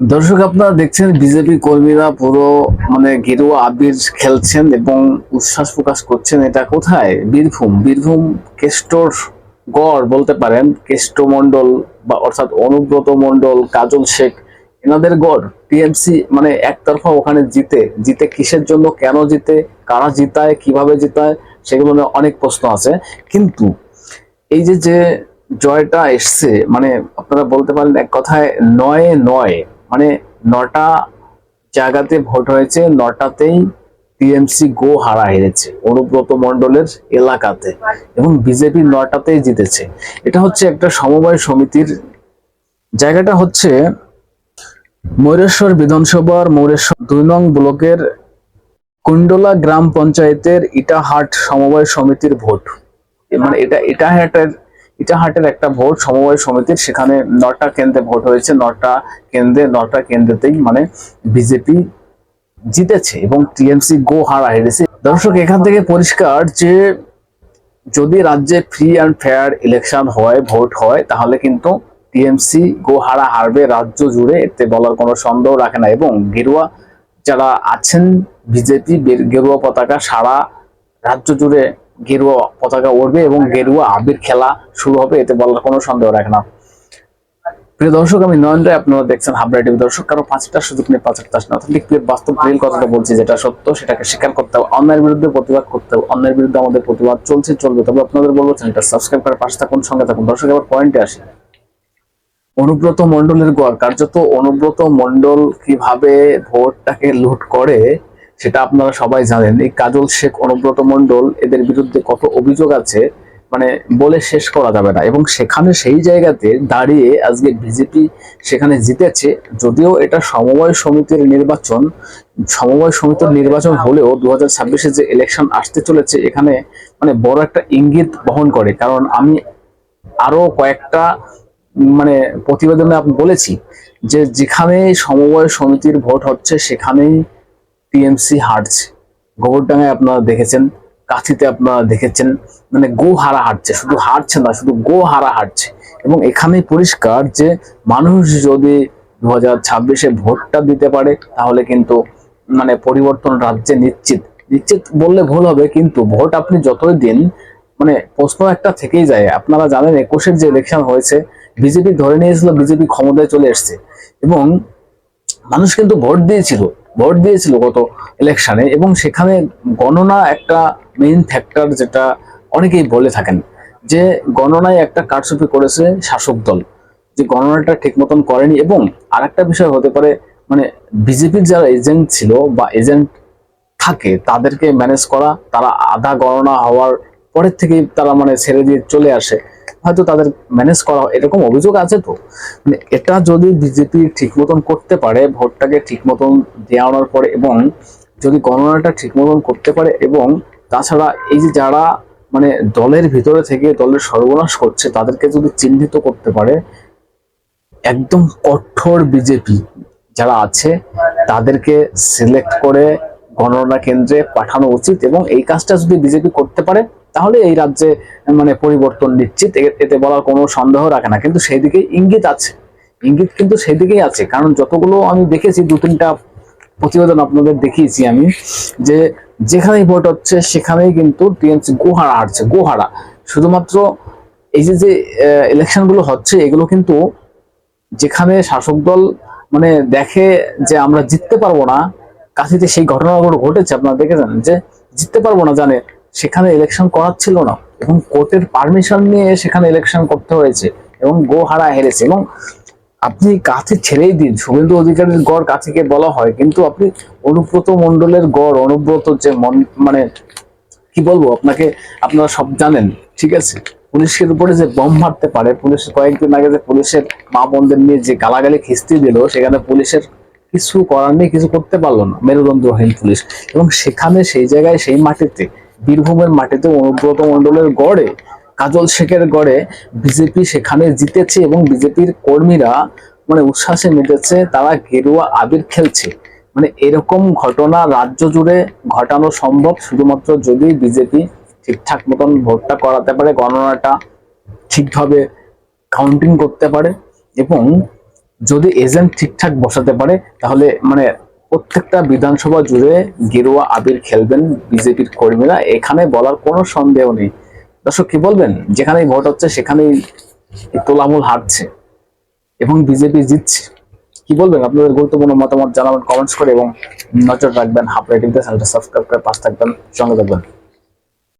দর্শক, আপনারা দেখছেন বিজেপি কর্মীরা পুরো মানে গেরুয়া আবির খেলছেন এবং উচ্ছ্বাস প্রকাশ করছেন। এটা কোথায়? বীরভূম। বীরভূম কেষ্টর গড় বলতে পারেন, কেষ্ট মন্ডল বা অর্থাৎ অনুব্রত মন্ডল কাজল শেখ, এনাদের গড়। টিএমসি মানে একতরফা ওখানে জিতে। জিতে কিসের জন্য, কেন জিতে, কারা জিতায়, কীভাবে জিতায়, সেগুলো নিয়ে অনেক প্রশ্ন আছে। কিন্তু এই যে যে জয়টা এসছে মানে আপনারা বলতে পারেন এক কথায় নয় নয় মানে নটা জায়গাতে ভোট হয়েছে, নটাতেই টিএমসি গো হারা হেরেছে অনুব্রত মন্ডলের এলাকাতে এবং বিজেপি নটাতেই জিতেছে। এটা হচ্ছে একটা সমবায় সমিতির জায়গাটা হচ্ছে ময়ূরেশ্বর বিধানসভার ময়ূরেশ্বর দুই নং ব্লকের কুণ্ডলা গ্রাম পঞ্চায়েতের ইটাহাট সমবায় সমিতির ভোট। মানে এটা ইটাহাটের ইটাহাটের একটা ভোট সমবায় সমিতির সেখানে নটা কেন্দ্রে ভোট হয়েছে, নটা কেন্দ্রে, নটা কেন্দ্রেতেই মানে বিজেপি জিতেছে এবং টিএমসি গো হারা হেরেছে। দর্শক, এখান থেকে পরিষ্কার যে যদি রাজ্যে ফ্রি অ্যান্ড ফেয়ার ইলেকশন হয়, ভোট হয়, তাহলে কিন্তু টিএমসি গো হারা হারবে রাজ্য জুড়ে, এতে বলার কোনো সন্দেহ রাখে না। এবং গেরুয়া যারা আছেন, বিজেপি গেরুয়া পতাকা সারা রাজ্য জুড়ে গেরুয়া পতাকা উড়বে এবং গেরুয়া আবির খেলা শুরু হবে, এতে বলার কোনো সন্দেহ রাখে না। প্রিয় দর্শক, আমি নয়ন রায়, আপনারা দেখছেন হাবড়া টিভি। দর্শক, কারও পাঁচটা সুযোগ নিয়ে পাঁচটা আসে না। অথেন্টিক প্রিয় বাস্তব রিয়েল কথাটা বলছি, যেটা সত্য, সেটাকে স্বীকার করতে হবে। অন্যায়ের বিরুদ্ধে প্রতিবাদ করতে হবে। অন্যের বিরুদ্ধে আমাদের প্রতিবাদ চলছে, চলবে। তবে আপনাদের বলব চ্যানেলটা সাবস্ক্রাইব করে পাশে থাকুন, সঙ্গে থাকুন। দর্শক, এবার পয়েন্টে আসে। অনুব্রত মন্ডলের গড়, কার্যত অনুব্রত মন্ডল কীভাবে ভোটটাকে লুট করে সেটা আপনারা সবাই জানেন। এই কাজল শেখ, অনুব্রত মণ্ডল, এদের বিরুদ্ধে কত অভিযোগ আছে মানে বলে শেষ করা যাবে না। এবং সেখানে সেই জায়গাতে দাঁড়িয়ে আজকে বিজেপি সেখানে জিতেছে। যদিও এটা সমবায় সমিতির নির্বাচন, সমবায় সমিতির নির্বাচন হলেও দু হাজার যে ইলেকশন আসতে চলেছে, এখানে মানে বড় একটা ইঙ্গিত বহন করে। কারণ আমি আরও কয়েকটা মানে প্রতিবেদনে আপনি বলেছি যে যেখানে সমবায় সমিতির ভোট হচ্ছে, সেখানেই টিএমসি হারছে গোবরডাঙ্গায় আপনারা দেখেছেন কাছিতে আপনারা দেখেছেন মানে গো হারা হারছে শুধু হারছে না, শুধু গো হারা হারছে এবং এখানেই পরিষ্কার যে মানুষ যদি দু হাজার ছাব্বিশে ভোটটা দিতে পারে, তাহলে কিন্তু মানে পরিবর্তন রাজ্যে নিশ্চিত। নিশ্চিত বললে ভুল হবে, কিন্তু ভোট আপনি যতই দিন মানে প্রশ্ন একটা থেকেই যায়। আপনারা জানেন, একুশের যে ইলেকশন হয়েছে, বিজেপি ধরে নিয়েছিল, বিজেপি ক্ষমতায় চলে এসছে। এবং মানুষ কিন্তু ভোট দিয়েছিল। ভোট দিয়েছিল গত ইলেকশনে এবং সেখানে গণনা একটা মেইন ফ্যাক্টর যেটা অনেকেই বলে থাকেন, যে গণনায় একটা কারচুপি করেছে শাসক দল, যে গণনাটা ঠিক মতন করেনি এবং আরেকটা বিষয় হতে পারে মানে বিজেপির যারা এজেন্ট ছিল বা এজেন্ট থাকে, তাদেরকে ম্যানেজ করা, তারা আধা গণনা হওয়ার পরের থেকেই তারা মানে ছেড়ে দিয়ে চলে আসে। হয়তো তাদের ম্যানেজ করা এরকম অভিযোগ আছে তো? মানে এটা যদি বিজেপি ঠিক মতন করতে পারে, ভোটটাকে ঠিক মতন দেওয়ানোর পরে এবং যদি গণনাটা ঠিক মতন করতে পারে এবং তাছাড়া এই যে যারা মানে দলের ভিতরে থেকে দলের সর্বনাশ করছে, তাদেরকে যদি চিহ্নিত করতে পারে, একদম কঠোর বিজেপি যারা আছে, তাদেরকে সিলেক্ট করে গণনা কেন্দ্রে পাঠানো উচিত এবং এই কাজটা যদি বিজেপি করতে পারে তাহলে এই রাজ্যে মানে পরিবর্তন নিশ্চিত। এতে বলার কোনো সন্দেহ রাখে না। কিন্তু সেই দিকে ইঙ্গিত আছে। ইঙ্গিত কিন্তু সেই দিকেই আছে। কারণ যতগুলো আমি দেখেছি, দু, তিনটা প্রতিবেদন আপনাদের দেখিয়েছি আমি, যে যেখানেই ভোট হচ্ছে, সেখানেই কিন্তু টিএমসি গোহারা হারছে, গোহারা। শুধুমাত্র এই যে যে ইলেকশনগুলো হচ্ছে, এগুলো কিন্তু যেখানে শাসক দল মানে দেখে যে আমরা জিততে পারব না কাছিতে সেই ঘটনাগুলো ঘটেছে, আপনারা দেখেছেন যে, জিততে পারব না জানে সেখানে ইলেকশন করাচ্ছিল না। এবং কোর্টের পারমিশন নিয়ে সেখানে ইলেকশন করতে হয়েছে এবং গো হারা হেরেছে। এবং আপনি কাছে ছেড়েই দিন। শুভেন্দু অধিকারীর গড় কাছিকে বলা হয়। কিন্তু আপনি অনুব্রত মণ্ডলের গড়, অনুব্রত যে মন মানে কি বলব, আপনাকে আপনারা সব জানেন, ঠিক আছে? পুলিশের উপরে যে বম মারতে পারে, পুলিশ কয়েকদিন আগে যে পুলিশের মা বোনদের নিয়ে যে গালাগালি খিস্তি দিল, সেখানে পুলিশের কিছু করার নেই, কিছু করতে পারল না। মেরুদণ্ডহীন পুলিশ। এবং সেখানে সেই জায়গায়, সেই মাটিতে বীরভূমের মাটিতে অনুব্রত মণ্ডলের গড়ে, কাজল শেখের গড়ে বিজেপি সেখানে জিতেছে এবং বিজেপির কর্মীরা মানে উচ্ছ্বাসে মেতেছে, তারা গেরুয়া আবির খেলছে। মানে এরকম ঘটনা রাজ্য জুড়ে ঘটানো সম্ভব শুধুমাত্র যদি বিজেপি ঠিকঠাক মতন ভোটটা করাতে পারে, গণনাটা ঠিকভাবে কাউন্টিং করতে পারে এবং যদি এজেন্ট ঠিকঠাক বসাতে পারে, তাহলে মানে প্রত্যেকটা বিধানসভা জুড়ে গেরুয়া আবির খেলবেন বিজেপির কর্মীরা, এখানে বলার কোনো সন্দেহ নেই। দর্শক, কি বলবেন? যেখানেই ভোট হচ্ছে, সেখানেই তোলামুল হারছে এবং বিজেপি জিতছে। কি বলবেন? আপনাদের গুরুত্বপূর্ণ মতামত জানাবেন কমেন্টস করে এবং নজর রাখবেন হাফ রেটিং সাবস্ক্রাইব করে পাশ থাকবেন, সঙ্গে থাকবেন।